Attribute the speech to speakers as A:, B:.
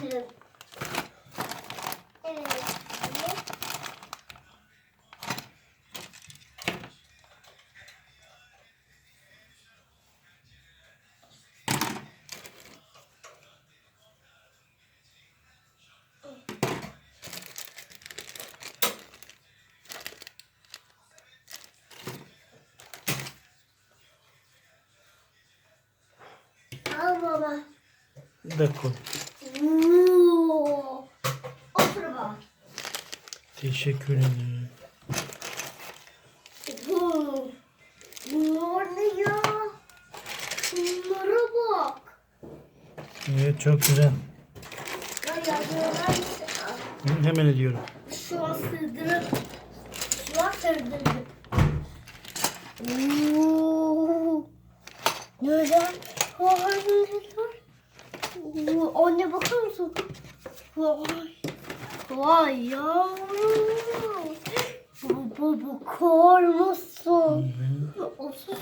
A: Kırın. Evet. Al baba. Bir dakika.
B: Oo. Otur bak.
A: Teşekkür ederim.
B: Bu. Bunlar ne ya? Bunlara bak.
A: Evet çok güzel.
B: Ya yazıyorlar.
A: Hı, Hemen ediyorum.
B: Şu an sığdırıp. Şu an sığdırıp. Oo. Neden? Vay neler? Oo, Anne bakar mısın? Vay. Vay ya. Baba bakar mısın? Asıl